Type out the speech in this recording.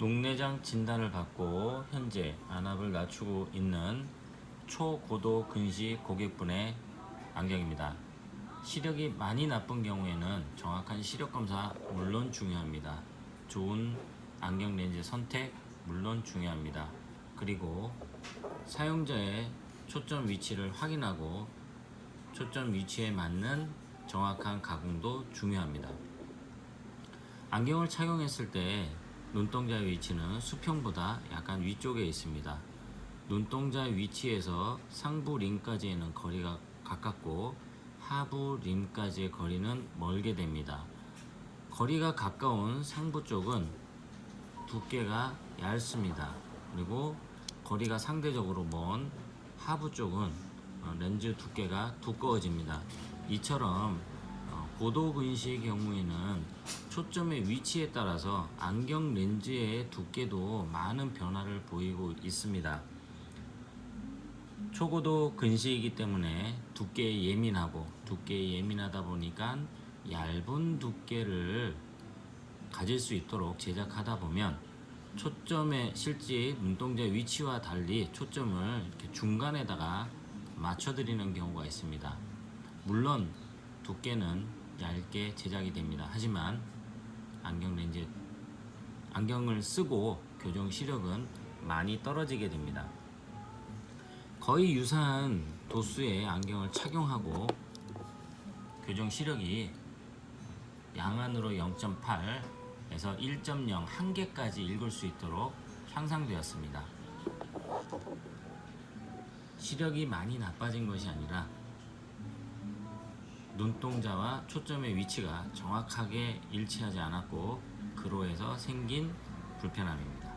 녹내장 진단을 받고 현재 안압을 낮추고 있는 초고도 근시 고객분의 안경입니다. 시력이 많이 나쁜 경우에는 정확한 시력 검사 물론 중요합니다. 좋은 안경 렌즈 선택 물론 중요합니다. 그리고 사용자의 초점 위치를 확인하고 초점 위치에 맞는 정확한 가공도 중요합니다. 안경을 착용했을 때 눈동자의 위치는 수평보다 약간 위쪽에 있습니다. 눈동자 위치에서 상부 림까지는 거리가 가깝고 하부 림까지의 거리는 멀게 됩니다. 거리가 가까운 상부 쪽은 두께가 얇습니다. 그리고 거리가 상대적으로 먼 하부 쪽은 어, 렌즈 두께가 두꺼워집니다. 이처럼 어, 고도 근시의 경우에는 초점의 위치에 따라서 안경 렌즈의 두께도 많은 변화를 보이고 있습니다. 초고도 근시이기 때문에 두께에 예민하고 두께에 예민하다 보니까 얇은 두께를 가질 수 있도록 제작하다 보면 초점의 실제 눈동자 위치와 달리 초점을 이렇게 중간에다가 맞춰드리는 경우가 있습니다. 물론 두께는 얇게 제작이 됩니다. 하지만 안경 렌즈 안경을 쓰고 교정 시력은 많이 떨어지게 됩니다. 거의 유사한 도수의 안경을 착용하고 교정 시력이 양안으로 0.8에서 1.0 한 개까지 읽을 수 있도록 향상되었습니다. 시력이 많이 나빠진 것이 아니라 눈동자와 초점의 위치가 정확하게 일치하지 않았고 그로 해서 생긴 불편함입니다.